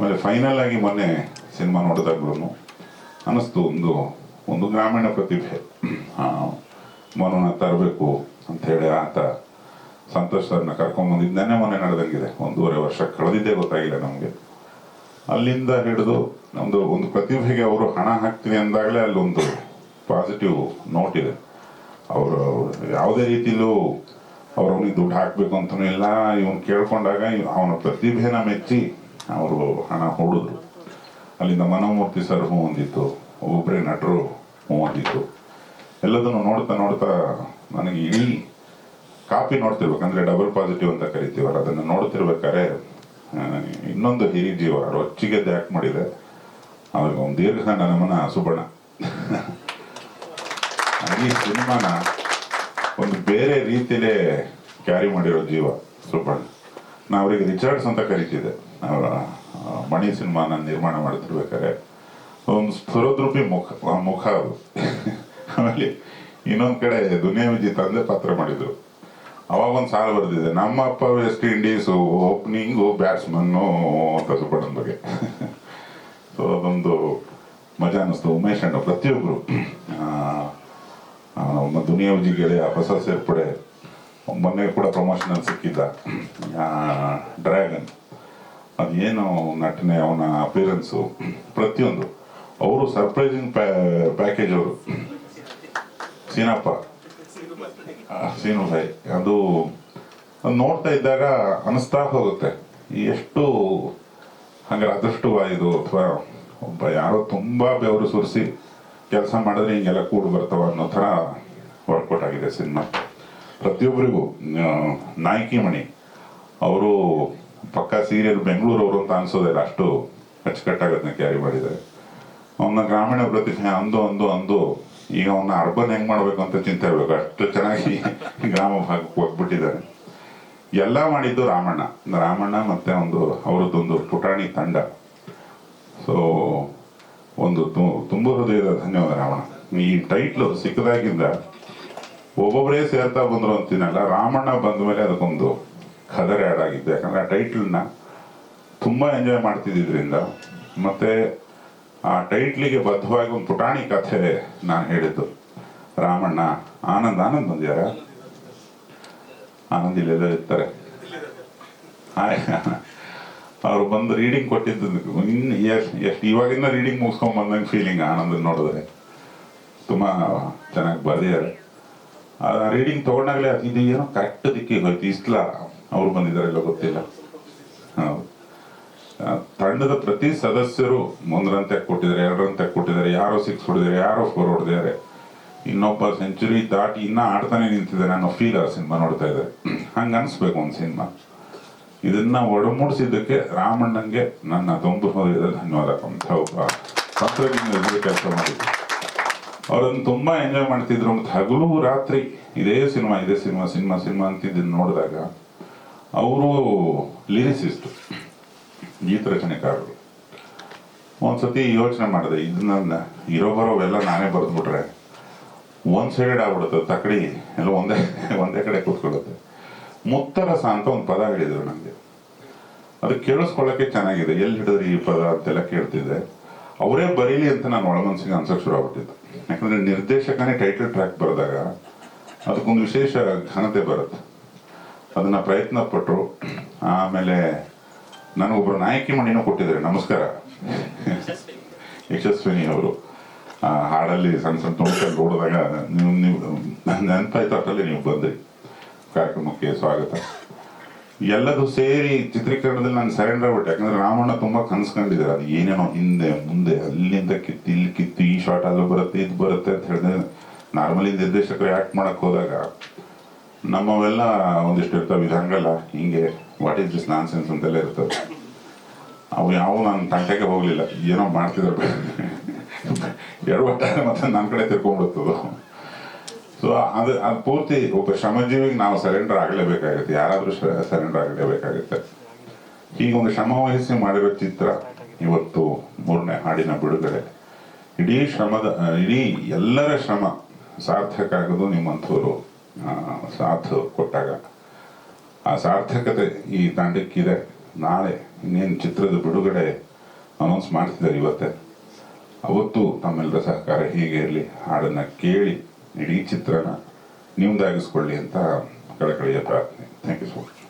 ಆಮೇಲೆ ಫೈನಲ್ ಆಗಿ ಮೊನ್ನೆ ಸಿನಿಮಾ ನೋಡಿದಾಗ್ಲೂ ಅನ್ನಿಸ್ತು ಒಂದು ಒಂದು ಗ್ರಾಮೀಣ ಪ್ರತಿಭೆ. ಮನೋನ ತರಬೇಕು ಅಂತ ಹೇಳಿ ಆತ ಸಂತೋಷ್ ಸರ್ನ ನೆನ್ನೆ ಮೊನ್ನೆ ನಡೆದಂಗಿದೆ. ಒಂದೂವರೆ ವರ್ಷ ಕಳೆದಿದ್ದೇ ಗೊತ್ತಾಗಿಲ್ಲ ನಮಗೆ. ಅಲ್ಲಿಂದ ಹಿಡಿದು ನಮ್ಮದು ಒಂದು ಪ್ರತಿಭೆಗೆ ಅವರು ಹಣ ಹಾಕ್ತೀನಿ ಅಂದಾಗಲೇ ಅಲ್ಲೊಂದು ಪಾಸಿಟಿವ್ ನೋಟ್ ಇದೆ. ಅವರು ಯಾವುದೇ ರೀತಿಲೂ ಅವ್ರವನಿಗೆ ದುಡ್ಡು ಹಾಕಬೇಕು ಅಂತಲೂ ಇಲ್ಲ. ಇವನು ಕೇಳ್ಕೊಂಡಾಗ ಅವನ ಪ್ರತಿಭೆನ ಮೆಚ್ಚಿ ಅವರು ಹಣ ಹೂಡಿದ್ರು ಅಲ್ಲಿಂದ ಮನೋಮೂರ್ತಿ ಸರ್ ಹೂ ಹೊಂದಿತ್ತು ಒಬ್ಬೊಬ್ಬರೇ ನಟರು ಹೂ ಹೊಂದಿತ್ತು ಎಲ್ಲದನ್ನು ನೋಡ್ತಾ ನೋಡ್ತಾ ನನಗೆ ಇಡೀ ಕಾಪಿ ನೋಡ್ತಿರ್ಬೇಕಂದ್ರೆ ಡಬಲ್ ಪಾಸಿಟಿವ್ ಅಂತ ಕರಿತೀವಲ್ಲ, ಅದನ್ನು ನೋಡ್ತಿರ್ಬೇಕಾದ್ರೆ ಇನ್ನೊಂದು ಹಿರಿ ಜೀವ, ರೊಚ್ಚಿಗೆ ದ್ಯಾಕ್ ಮಾಡಿದೆ. ಅವ್ರಿಗೆ ಒಂದು ದೀರ್ಘ ನಮನ ಸುಬಣ. ಈ ಸಿನಿಮಾನ ಒಂದು ಬೇರೆ ರೀತಿಯಲ್ಲೇ ಕ್ಯಾರಿ ಮಾಡಿರೋ ಜೀವ ಸುಬ್ಬಣ್ಣ ನಾ ಅವರಿಗೆ ರಿಚರ್ಡ್ಸ್ ಅಂತ ಕರಿತಿದ್ದೆ. ಮಣಿ ಸಿನಿಮಾನ ನಿರ್ಮಾಣ ಮಾಡ್ತಿರ್ಬೇಕಾದ್ರೆ ಒಂದು ಸ್ಫುರದ್ರೂಪಿ ಮುಖ ಮುಖ ಅದು. ಆಮೇಲೆ ಇನ್ನೊಂದು ಕಡೆ ದುನಿಯಾ ವಿಜಿ ತಂದೆ ಪಾತ್ರ ಮಾಡಿದ್ರು. ಅವಾಗ ಒಂದು ಸಾಲ ಬರೆದಿದೆ, ನಮ್ಮ ಅಪ್ಪ ವೆಸ್ಟ್ ಇಂಡೀಸು ಓಪನಿಂಗು ಬ್ಯಾಟ್ಸ್ಮನ್ನು ಅಂತ ಬಗ್ಗೆ. ಸೊ ಅದೊಂದು ಮಜಾ ಅನ್ನಿಸ್ತು. ಉಮೇಶ್ ಅಣ್ಣ ಪ್ರತಿಯೊಬ್ಬರು ನಮ್ಮ ದುನಿಯಾ ವಿಜಿ ಗೆಳೆಯ ಹೊಸ ಸೇರ್ಪಡೆ, ಮೊನ್ನೆ ಕೂಡ ಪ್ರಮೋಷನಲ್ ಸಿಕ್ಕಿದ್ದ ಡ್ರ್ಯಾಗನ್ ಅದೇನು ನಟನೆ, ಅವನ ಅಪಿಯರೆನ್ಸು ಪ್ರತಿಯೊಂದು ಅವರು ಸರ್ಪ್ರೈಸಿಂಗ್ ಪ್ಯಾಕೇಜ್ ಅವರು. ಸೀನಪ್ಪ. ಸೀನು ಭಾಯ್ ಅದು ನೋಡ್ತಾ ಇದ್ದಾಗ ಅನಿಸ್ತಾ ಹೋಗುತ್ತೆ. ಎಷ್ಟು ಹಂಗಾರೆ ಅದೃಷ್ಟವ ಇದು ಅಥವಾ ಒಬ್ಬ ಯಾರೋ ತುಂಬ ಬೆವರು ಸುರಿಸಿ ಕೆಲಸ ಮಾಡಿದ್ರೆ ಹಿಂಗೆಲ್ಲ ಕೂಡು ಬರ್ತಾವ ಅನ್ನೋ ಥರ ವರ್ಕೌಟ್ ಆಗಿದೆ ಸಿನಿಮಾ. ಪ್ರತಿಯೊಬ್ಬರಿಗೂ ನಾಯಕಿ ಮಣಿ. ಅವರು ಪಕ್ಕ ಸೀರಿಯಲ್ ಬೆಂಗಳೂರವರು ಅಂತ ಅನ್ಸೋದಿಲ್ಲ, ಅಷ್ಟು ಅಚ್ಚುಕಟ್ಟಾಗದನ್ನ ಕ್ಯಾರಿ ಮಾಡಿದ್ದಾರೆ ಅವನ ಗ್ರಾಮೀಣ ಪ್ರತಿಭೆ ಅಂದು ಅಂದು ಅಂದು, ಈಗ ಅವನ್ನ ಅರ್ಬನ್ ಹೆಂಗ್ ಮಾಡ್ಬೇಕು ಅಂತ ಚಿಂತೆ ಇರ್ಬೇಕು. ಅಷ್ಟು ಚೆನ್ನಾಗಿ ಗ್ರಾಮ ಭಾಗಕ್ಕೆ ಹೋಗ್ಬಿಟ್ಟಿದ್ದಾರೆ. ಎಲ್ಲ ಮಾಡಿದ್ದು ರಾಮಣ್ಣ. ರಾಮಣ್ಣ ಮತ್ತೆ ಒಂದು, ಅವರದ್ದೊಂದು ಪುಟಾಣಿ ತಂಡ. ಸೊ ಒಂದು ತುಂಬ ಹೃದಯದ ಧನ್ಯವಾದ ರಾಮಣ್ಣ. ಈ ಟೈಟ್ಲು ಸಿಕ್ಕದಾಗಿಂದ ಒಬ್ಬೊಬ್ಬರೇ ಸೇರ್ತಾ ಬಂದ್ರು ಅಂತೀನಲ್ಲ, ರಾಮಣ್ಣ ಬಂದ ಮೇಲೆ ಅದಕ್ಕೊಂದು ಖದರ್ ಆ್ಯಡ್ ಆಗಿದ್ದು, ಯಾಕಂದರೆ ಆ ಟೈಟ್ಲನ್ನ ತುಂಬಾ ಎಂಜಾಯ್ ಮಾಡ್ತಿದ್ದಿದ್ರಿಂದ ಮತ್ತೆ ಆ ಟೈಟ್ಲಿಗೆ ಬದ್ಧವಾಗಿ ಒಂದು ಪುಟಾಣಿ ಕಥೆ ನಾನು ಹೇಳಿದ್ದು. ರಾಮಣ್ಣ, ಆನಂದ್ ಆನಂದ್ ಬಂದ್ಯಾರ ಆನಂದ್ ಇಲ್ಲೆಲ್ಲ ಇರ್ತಾರೆ. ಅವ್ರು ಬಂದು ರೀಡಿಂಗ್ ಕೊಟ್ಟಿದ್ದು ಇನ್ನು ಎಷ್ಟು ಎಷ್ಟು ಇವಾಗಿಂದ ರೀಡಿಂಗ್ ಮುಗಿಸ್ಕೊಂಡ್ ಬಂದಂಗೆ ಫೀಲಿಂಗ್ ಆನಂದ್ ನೋಡಿದ್ರೆ. ತುಂಬ ಚೆನ್ನಾಗಿ ಬರೆದಿದ್ದಾರೆ ಆ ರೀಡಿಂಗ್ ಅದು ಇದು ಏನೋ ಕರೆಕ್ಟ್ ದಿಕ್ಕಿಗೆ ಹೋಯ್ತು. ಇಸ್ಲ ಅವ್ರು ಬಂದಿದ್ದಾರೆ ಇಲ್ಲ ಗೊತ್ತಿಲ್ಲ. ಹೌದು. ತಂಡದ ಪ್ರತಿ ಸದಸ್ಯರು ಒಂದರಂತೆ ಕೊಟ್ಟಿದ್ದಾರೆ ಎರಡು ರನ್ ತೆಗ್ ಕೊಟ್ಟಿದ್ದಾರೆ, ಯಾರೋ ಸಿಕ್ಸ್ ಹೊಡೆದಿದ್ದಾರೆ, ಯಾರೋ ಫೋರ್ ಹೊಡೆದಿದ್ದಾರೆ. ಇನ್ನೊಬ್ಬ ಸೆಂಚುರಿ ದಾಟಿ ಇನ್ನ ಆಡ್ತಾನೆ ನಿಂತಿದ್ದಾರೆ ಅನ್ನೋ ಫೀಲ್ ಆ ಸಿನಿಮಾ ನೋಡ್ತಾ ಇದ್ದಾರೆ. ಹಂಗ ಅನ್ಸ್ಬೇಕು ಒಂದು ಸಿನಿಮಾ. ಇದನ್ನ ಒಡಮೂಡಿಸಿದ್ದಕ್ಕೆ ರಾಮಣ್ಣಂಗೆ ನನ್ನ ತುಂಬು ಹೃದಯದ ಧನ್ಯವಾದ ಅಂತ ಒಬ್ಬ ಎದುರು ಕೆಲಸ ಮಾಡಿದ್ರು. ಅವರನ್ನು ತುಂಬಾ ಎಂಜಾಯ್ ಮಾಡ್ತಿದ್ರು. ಮತ್ತು ಹಗಲು ರಾತ್ರಿ ಇದೇ ಸಿನಿಮಾ ಇದೇ ಸಿನಿಮಾ ಸಿನಿಮಾ ಸಿನಿಮಾ ಅಂತಿದ್ದನ್ನು ನೋಡಿದಾಗ ಅವರು ಲಿರಿಸಿಸ್ಟ್ ಗೀತ ರಚನೆಕಾರರು ಒಂದ್ಸತಿ ಯೋಚನೆ ಮಾಡಿದೆ, ಇದನ್ನ ಇರೋ ಬರೋವೆಲ್ಲ ನಾನೇ ಬರೆದ್ಬಿಟ್ರೆ ಒನ್ ಸೈಡೆಡ್ ಆಗ್ಬಿಡುತ್ತೆ, ತಕಡಿ, ಎಲ್ಲ ಒಂದೇ ಒಂದೇ ಕಡೆ ಕೂತ್ಕೊಳ್ಳುತ್ತೆ. ಮುತ್ತರಸ ಅಂತ ಒಂದು ಪದ ಹೇಳಿದರು ನನಗೆ ಅದು ಕೇಳಿಸ್ಕೊಳ್ಳೋಕೆ ಚೆನ್ನಾಗಿದೆ. ಎಲ್ಲಿ ಹಿಡಿದ್ರಿ ಈ ಪದ ಅಂತೆಲ್ಲ ಕೇಳ್ತಿದ್ದೆ. ಅವರೇ ಬರೀಲಿ ಅಂತ ನಾನು ಒಳ ಮನಸ್ಸಿಗೆ ಅನ್ಸಕ್ ಶುರು ಆಗ್ಬಿಟ್ಟಿತ್ತು. ಯಾಕಂದ್ರೆ ನಿರ್ದೇಶಕನೇ ಟೈಟಲ್ ಟ್ರ್ಯಾಕ್ ಬರೆದಾಗ, ಅದಕ್ಕೊಂದು ವಿಶೇಷ ಘನತೆ ಬರುತ್ತೆ. ಅದನ್ನ ಪ್ರಯತ್ನ ಪಟ್ಟರು ಆಮೇಲೆ ನನಗೊಬ್ಬರು ನಾಯಕಿ ಮಣಿನೂ ಕೊಟ್ಟಿದ್ದಾರೆ, ನಮಸ್ಕಾರ. ಯಶಸ್ವಿನಿ ಅವರು. ಆ, ಹಾಡಲ್ಲಿ ಸಣ್ಣ ಸಣ್ಣ ತುಣುಕಲ್ಲಿ ನೋಡಿದಾಗ ನೀವು ನೀವು, ನೆನಪಾಯ್ತು ಅಷ್ಟರಲ್ಲಿ ನೀವು ಬಂದ್ರಿ. ಕಾರ್ಯಕ್ರಮಕ್ಕೆ ಸ್ವಾಗತ. ಎಲ್ಲದು ಸೇರಿ ಚಿತ್ರೀಕರಣದಲ್ಲಿ ನಾನು ಸರೆಂಡರ್ ಆಗ್ಬಿಟ್ಟೆ. ಯಾಕಂದ್ರೆ ರಾಮಣ್ಣ ತುಂಬಾ ಕನ್ಸ್ಕೊಂಡಿದ್ದಾರೆ. ಅದು ಏನೇನೋ ಹಿಂದೆ, ಮುಂದೆ, ಅಲ್ಲಿಂದ ಕಿತ್ತು, ಇಲ್ಲಿ ಕಿತ್ತು, ಈ ಶಾರ್ಟ್ ಅಲ್ಲೂ ಬರುತ್ತೆ, ಇದು ಬರುತ್ತೆ ಅಂತ ಹೇಳಿದ್ರೆ, ನಾರ್ಮಲಿ ನಿರ್ದೇಶಕರು ಆಕ್ಟ್ ಮಾಡಕ್ ಹೋದಾಗ ನಮ್ಮವೆಲ್ಲ ಒಂದಿಷ್ಟು ಇರ್ತವೆ, ಇದು ಹಂಗಲ್ಲ. ಹಿಂಗೆ what is this nonsense ಅಂತೆಲ್ಲ ಇರ್ತವೆ. ಅವು ಯಾವ ನನ್ನ ತಂಟೆಗೆ ಹೋಗಲಿಲ್ಲ. ಏನೋ ಮಾಡ್ತಿದ್ರು. ಎಡವಟ್ಟ ಮತ್ತೆ ನನ್ನ ಕಡೆ ತಿರ್ಕೊಂಡ್ಬಿಡ್ತದ ಸೊ ಅದು ಅದು ಪೂರ್ತಿ ಒಬ್ಬ ಶ್ರಮಜೀವಿಗೆ ನಾವು ಸರೆಂಡರ್ ಆಗಲೇಬೇಕಾಗುತ್ತೆ. ಯಾರಾದರೂ ಸರೆಂಡರ್ ಆಗಲೇಬೇಕಾಗುತ್ತೆ. ಈಗ ಒಂದು ಶ್ರಮ ವಹಿಸಿ ಮಾಡಿರೋ ಚಿತ್ರ ಇವತ್ತು ಮೂರನೇ ಹಾಡಿನ ಬಿಡುಗಡೆ. ಇಡೀ ಶ್ರಮದ, ಇಡೀ ಎಲ್ಲರ ಶ್ರಮ ಸಾರ್ಥಕ ಆಗೋದು ನಿಮ್ಮಂಥವ್ರು. ಸಾಥ್ ಕೊಟ್ಟಾಗ. ಆ ಸಾರ್ಥಕತೆ ಈ ತಂಡಕ್ಕಿದೆ. ನಾಳೆ ಇನ್ನೇನು ಚಿತ್ರದ ಬಿಡುಗಡೆ ಅನೌನ್ಸ್ ಮಾಡ್ತಿದ್ದಾರೆ ಇವತ್ತೇ. ಅವತ್ತು ತಮ್ಮೆಲ್ಲರ ಸಹಕಾರ ಹೀಗೆ ಇರಲಿ, ಹಾಡನ್ನು ಕೇಳಿ, ಇಡೀ ಚಿತ್ರನ ನಿಮ್ದಾಗಿಸ್ಕೊಳ್ಳಿ ಅಂತ ಕಳಕಳಿಯ ಪ್ರಾರ್ಥನೆ. Thank you so much